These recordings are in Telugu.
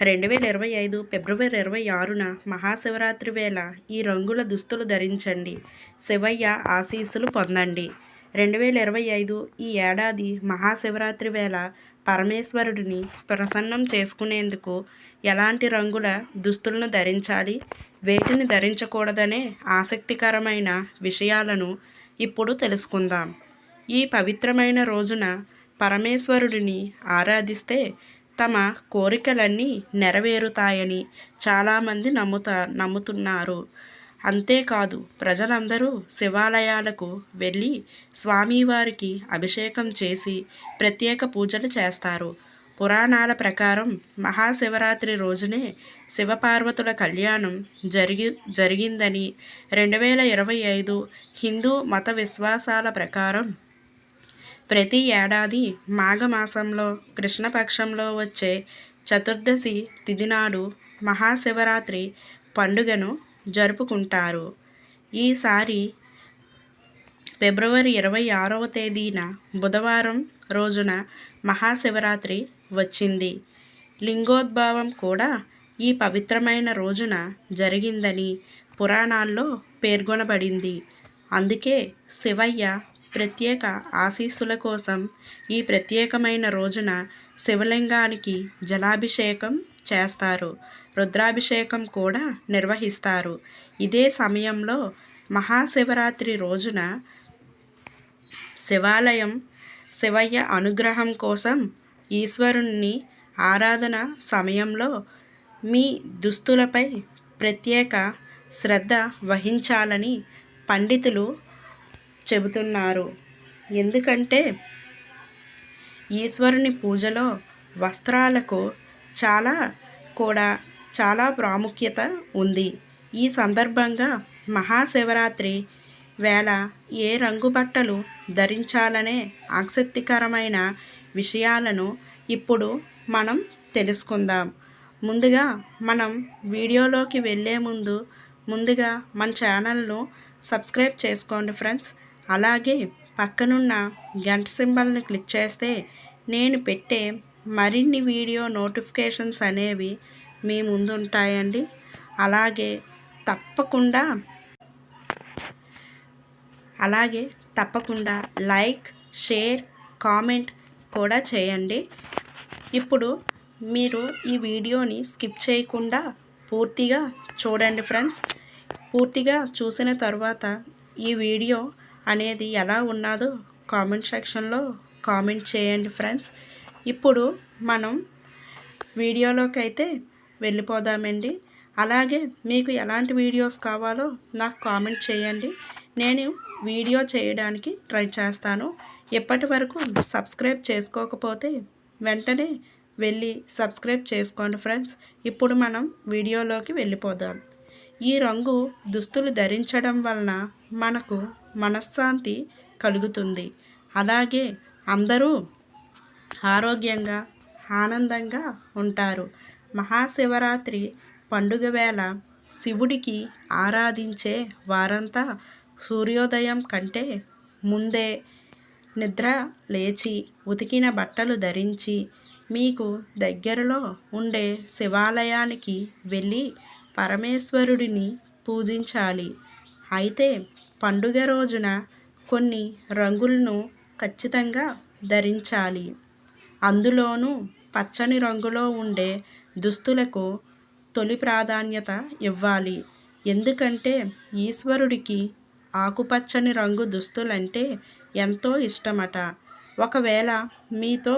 రెండు వేల ఇరవై ఐదు ఫిబ్రవరి ఇరవై ఆరున మహాశివరాత్రి వేళ ఈ రంగుల దుస్తులు ధరించండి. శివయ్య ఆశీస్సులు పొందండి. రెండు వేల ఇరవై ఐదు ఈ ఏడాది మహాశివరాత్రి వేళ పరమేశ్వరుడిని ప్రసన్నం చేసుకునేందుకు ఎలాంటి రంగుల దుస్తులను ధరించాలి? వేటిని ధరించకూడదనే ఆసక్తికరమైన విషయాలను ఇప్పుడు తెలుసుకుందాం. ఈ పవిత్రమైన రోజున పరమేశ్వరుడిని ఆరాధిస్తే తమ కోరికలన్నీ నెరవేరుతాయని చాలామంది నమ్ముతా నమ్ముతున్నారు. అంతేకాదు ప్రజలందరూ శివాలయాలకు వెళ్ళి స్వామివారికి అభిషేకం చేసి ప్రత్యేక పూజలు చేస్తారు. పురాణాల ప్రకారం మహాశివరాత్రి రోజునే శివపార్వతుల కళ్యాణం జరిగి జరిగిందని రెండు వేల ఇరవై ఐదు హిందూ మత విశ్వాసాల ప్రకారం ప్రతి ఏడాది మాఘమాసంలో కృష్ణపక్షంలో వచ్చే చతుర్దశి తిథి నాడు మహాశివరాత్రి పండుగను జరుపుకుంటారు. ఈసారి ఫిబ్రవరి ఇరవై ఆరవ తేదీన బుధవారం రోజున మహాశివరాత్రి వచ్చింది. లింగోద్భావం కూడా ఈ పవిత్రమైన రోజున జరిగిందని పురాణాల్లో పేర్కొనబడింది. అందుకే శివయ్య ప్రత్యేక ఆశీస్సుల కోసం ఈ ప్రత్యేకమైన రోజున శివలింగానికి జలాభిషేకం చేస్తారు. రుద్రాభిషేకం కూడా నిర్వహిస్తారు. ఇదే సమయంలో మహాశివరాత్రి రోజున శివాలయం శివయ్య అనుగ్రహం కోసం ఈశ్వరుణ్ణి ఆరాధన సమయంలో మీ దుస్తులపై ప్రత్యేక శ్రద్ధ వహించాలని పండితులు చెబుతున్నారు. ఎందుకంటే ఈశ్వరుని పూజలో వస్త్రాలకు చాలా కూడా చాలా ప్రాముఖ్యత ఉంది. ఈ సందర్భంగా మహాశివరాత్రి వేళ ఏ రంగు బట్టలు ధరించాలనే ఆసక్తికరమైన విషయాలను ఇప్పుడు మనం తెలుసుకుందాం. ముందుగా మనం వీడియోలోకి వెళ్ళే ముందు ముందుగా మన ఛానల్ను సబ్స్క్రైబ్ చేసుకోండి ఫ్రెండ్స్. అలాగే పక్కనున్న గంట సింబల్ని క్లిక్ చేస్తే నేను పెట్టే మరిన్ని వీడియో నోటిఫికేషన్స్ అనేవి మీ ముందు ఉంటాయండి అలాగే తప్పకుండా అలాగే తప్పకుండా లైక్ షేర్ కామెంట్ కూడా చేయండి. ఇప్పుడు మీరు ఈ వీడియోని స్కిప్ చేయకుండా పూర్తిగా చూడండి ఫ్రెండ్స్. పూర్తిగా చూసిన తర్వాత ఈ వీడియో అనేది ఎలా ఉన్నదో కామెంట్ సెక్షన్లో కామెంట్ చేయండి ఫ్రెండ్స్ ఇప్పుడు మనం వీడియోలోకి అయితే వెళ్ళిపోదామండి. అలాగే మీకు ఎలాంటి వీడియోస్ కావాలో నాకు కామెంట్ చేయండి. నేను వీడియో చేయడానికి ట్రై చేస్తాను. ఇప్పటి వరకు సబ్స్క్రైబ్ చేసుకోకపోతే వెంటనే వెళ్ళి సబ్స్క్రైబ్ చేసుకోండి ఫ్రెండ్స్ ఇప్పుడు మనం వీడియోలోకి వెళ్ళిపోదాం. ఈ రంగు దుస్తులు ధరించడం వలన మనకు మనశ్శాంతి కలుగుతుంది. అలాగే అందరూ ఆరోగ్యంగా ఆనందంగా ఉంటారు. మహాశివరాత్రి పండుగ వేళ శివుడికి ఆరాధించే వారంతా సూర్యోదయం కంటే ముందే నిద్ర లేచి ఉతికిన బట్టలు ధరించి మీకు దగ్గరలో ఉండే శివాలయానికి వెళ్ళి పరమేశ్వరుడిని పూజించాలి. అయితే పండుగ రోజున కొన్ని రంగులను ఖచ్చితంగా ధరించాలి. అందులోనూ పచ్చని రంగులో ఉండే దుస్తులకు తొలి ప్రాధాన్యత ఇవ్వాలి. ఎందుకంటే ఈశ్వరుడికి ఆకుపచ్చని రంగు దుస్తులంటే ఎంతో ఇష్టమట. ఒకవేళ మీతో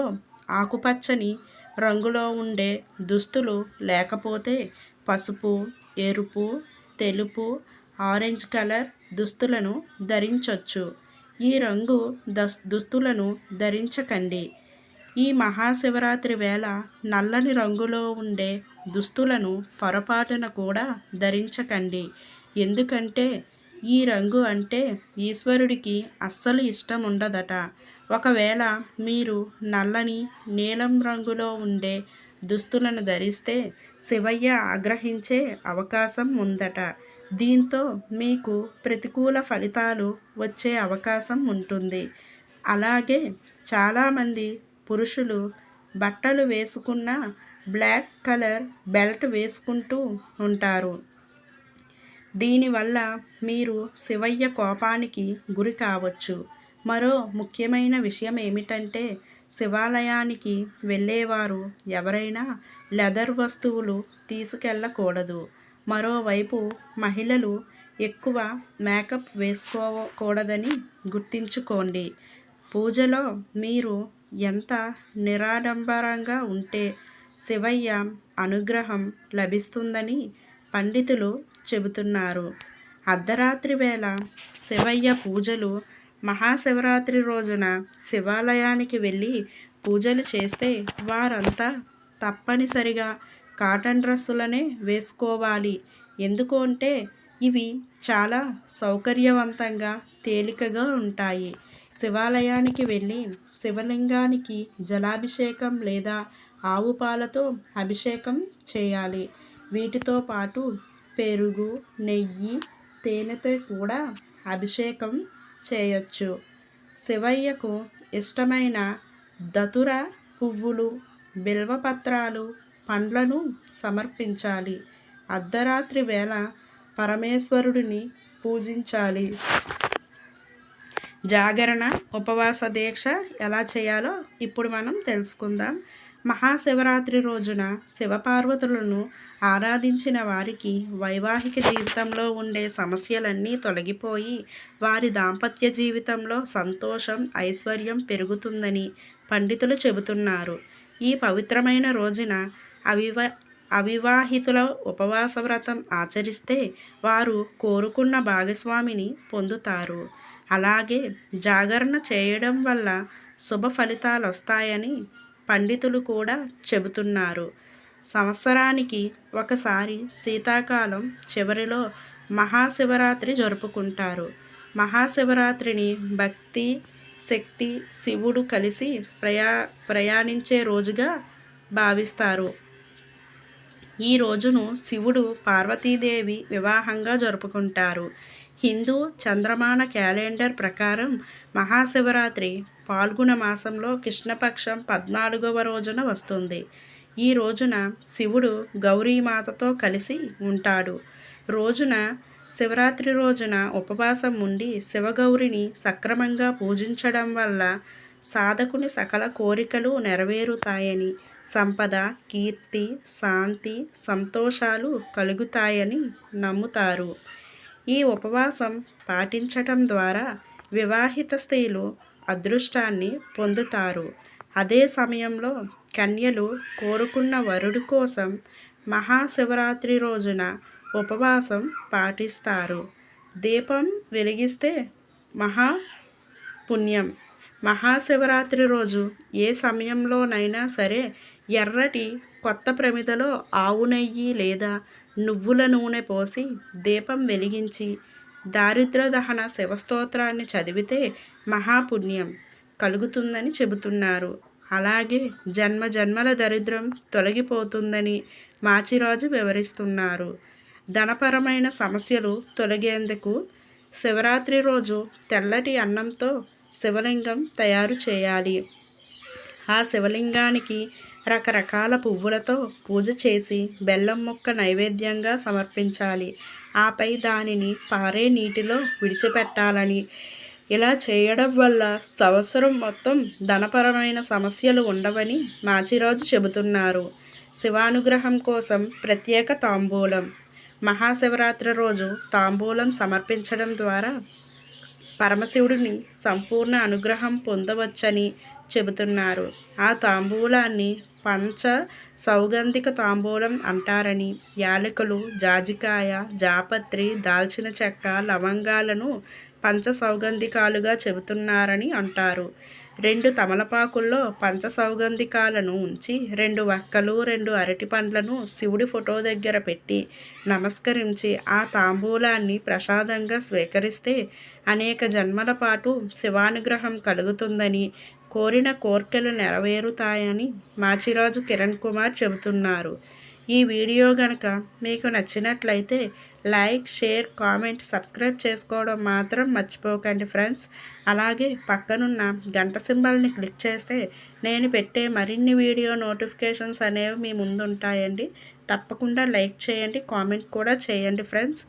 ఆకుపచ్చని రంగులో ఉండే దుస్తులు లేకపోతే పసుపు ఎరుపు తెలుపు ఆరెంజ్ కలర్ దుస్తులను ధరించవచ్చు ఈ రంగు దస్ దుస్తులను ధరించకండి. ఈ మహాశివరాత్రి వేళ నల్లని రంగులో ఉండే దుస్తులను పొరపాటున కూడా ధరించకండి. ఎందుకంటే ఈ రంగు అంటే ఈశ్వరుడికి అస్సలు ఇష్టం ఉండదట. ఒకవేళ మీరు నల్లని నీలం రంగులో ఉండే దుస్తులను ధరిస్తే శివయ్య ఆగ్రహించే అవకాశం ఉందట. దీంతో మీకు ప్రతికూల ఫలితాలు వచ్చే అవకాశం ఉంటుంది. అలాగే చాలామంది పురుషులు బట్టలు వేసుకున్న బ్లాక్ కలర్ బెల్ట్ వేసుకుంటూ ఉంటారు. దీనివల్ల మీరు శివయ్య కోపానికి గురి కావచ్చు. మరో ముఖ్యమైన విషయం ఏమిటంటే శివాలయానికి వెళ్ళేవారు ఎవరైనా లెదర్ వస్తువులు తీసుకెళ్ళకూడదు. మరోవైపు మహిళలు ఎక్కువ మేకప్ వేసుకోకూడదని గుర్తుంచుకోండి. పూజలో మీరు ఎంత నిరాడంబరంగా ఉంటే శివయ్య అనుగ్రహం లభిస్తుందని పండితులు చెబుతున్నారు. అర్ధరాత్రి వేళ శివయ్య పూజలు మహాశివరాత్రి రోజున శివాలయానికి వెళ్ళి పూజలు చేస్తే వారంతా తప్పనిసరిగా కాటన్ డ్రెస్సులనే వేసుకోవాలి. ఎందుకు అంటే ఇవి చాలా సౌకర్యవంతంగా తేలికగా ఉంటాయి. శివాలయానికి వెళ్ళి శివలింగానికి జలాభిషేకం లేదా ఆవు పాలతో అభిషేకం చేయాలి. వీటితో పాటు పెరుగు నెయ్యి తేనెతో కూడా అభిషేకం చేయొచ్చు. శివయ్యకు ఇష్టమైన దతుర పువ్వులు బిల్వపత్రాలు పండ్లను సమర్పించాలి. అర్ధరాత్రి వేళ పరమేశ్వరుడిని పూజించాలి. జాగరణ ఉపవాస దీక్ష ఎలా చేయాలో ఇప్పుడు మనం తెలుసుకుందాం. మహాశివరాత్రి రోజున శివపార్వతులను ఆరాధించిన వారికి వైవాహిక జీవితంలో ఉండే సమస్యలన్నీ తొలగిపోయి వారి దాంపత్య జీవితంలో సంతోషం ఐశ్వర్యం పెరుగుతుందని పండితులు చెబుతున్నారు. ఈ పవిత్రమైన రోజున అవివా అవివాహితుల ఉపవాస వ్రతం ఆచరిస్తే వారు కోరుకున్న భాగస్వామిని పొందుతారు. అలాగే జాగరణ చేయడం వల్ల శుభ ఫలితాలు వస్తాయని పండితులు కూడా చెబుతున్నారు. సంవత్సరానికి ఒకసారి శీతాకాలం చివరిలో మహాశివరాత్రి జరుపుకుంటారు. మహాశివరాత్రిని భక్తి శక్తి శివుడు కలిసి ప్రయా ప్రయాణించే రోజుగా భావిస్తారు. ఈ రోజును శివుడు పార్వతీదేవి వివాహంగా జరుపుకుంటారు. హిందూ చంద్రమాన క్యాలెండర్ ప్రకారం మహాశివరాత్రి పాల్గొన మాసంలో కృష్ణపక్షం పద్నాలుగవ రోజున వస్తుంది. ఈ రోజున శివుడు గౌరీమాతతో కలిసి ఉంటాడు. రోజున శివరాత్రి రోజున ఉపవాసం ఉండి శివగౌరిని సక్రమంగా పూజించడం వల్ల సాధకుని సకల కోరికలు నెరవేరుతాయని సంపద కీర్తి శాంతి సంతోషాలు కలుగుతాయని నమ్ముతారు. ఈ ఉపవాసం పాటించటం ద్వారా వివాహిత స్త్రీలు అదృష్టాన్ని పొందుతారు. అదే సమయంలో కన్యలు కోరుకున్న వరుడు కోసం మహాశివరాత్రి రోజున ఉపవాసం పాటిస్తారు. దీపం వెలిగిస్తే మహా పుణ్యం. మహాశివరాత్రి రోజు ఏ సమయంలోనైనా సరే ఎర్రటి కొత్త ప్రమిదలో ఆవు నెయ్యి లేదా నువ్వుల నూనె పోసి దీపం వెలిగించి దారిద్ర దహన శివస్తోత్రాన్ని చదివితే మహాపుణ్యం కలుగుతుందని చెబుతున్నారు. అలాగే జన్మ జన్మల దరిద్రం తొలగిపోతుందని మాచిరాజు వివరిస్తున్నారు. ధనపరమైన సమస్యలు తొలగేందుకు శివరాత్రి రోజు తెల్లటి అన్నంతో శివలింగం తయారు చేయాలి. ఆ శివలింగానికి రకరకాల పువ్వులతో పూజ చేసి బెల్లం ముక్క నైవేద్యంగా సమర్పించాలి. ఆపై దానిని పారే నీటిలో విడిచిపెట్టాలని. ఇలా చేయడం వల్ల సంవత్సరం మొత్తం ధనపరమైన సమస్యలు ఉండవని మాచిరాజు చెబుతున్నారు. శివానుగ్రహం కోసం ప్రత్యేక తాంబూలం. మహాశివరాత్రి రోజు తాంబూలం సమర్పించడం ద్వారా పరమశివుడిని సంపూర్ణ అనుగ్రహం పొందవచ్చని చెబుతున్నారు. ఆ తాంబూలాన్ని పంచ సౌగంధిక తాంబూలం అంటారని యాలకులు జాజికాయ జాపత్రి దాల్చిన చెక్క లవంగాలను పంచ సౌగంధికాలుగా చెబుతున్నారని అంటారు. రెండు తమలపాకుల్లో పంచ సౌగంధికాలను ఉంచి రెండు వక్కలు రెండు అరటి పండ్లను శివుడి ఫోటో దగ్గర పెట్టి నమస్కరించి ఆ తాంబూలాన్ని ప్రసాదంగా స్వీకరిస్తే అనేక జన్మల పాటు శివానుగ్రహం కలుగుతుందని కోరిన కోర్కెలు నెరవేరుతాయని మాచిరాజు కిరణ్ కుమార్ చెబుతున్నారు. ఈ వీడియో గనక మీకు నచ్చినట్లయితే లైక్ షేర్ కామెంట్ సబ్స్క్రైబ్ చేసుకోవడం మాత్రం మర్చిపోకండి ఫ్రెండ్స్. అలాగే పక్కనున్న గంట సింబల్ని క్లిక్ చేస్తే నేను పెట్టే మరిన్ని వీడియో నోటిఫికేషన్స్ అనేవి మీ ముందు ఉంటాయండి తప్పకుండా లైక్ చేయండి కామెంట్ కూడా చేయండి ఫ్రెండ్స్.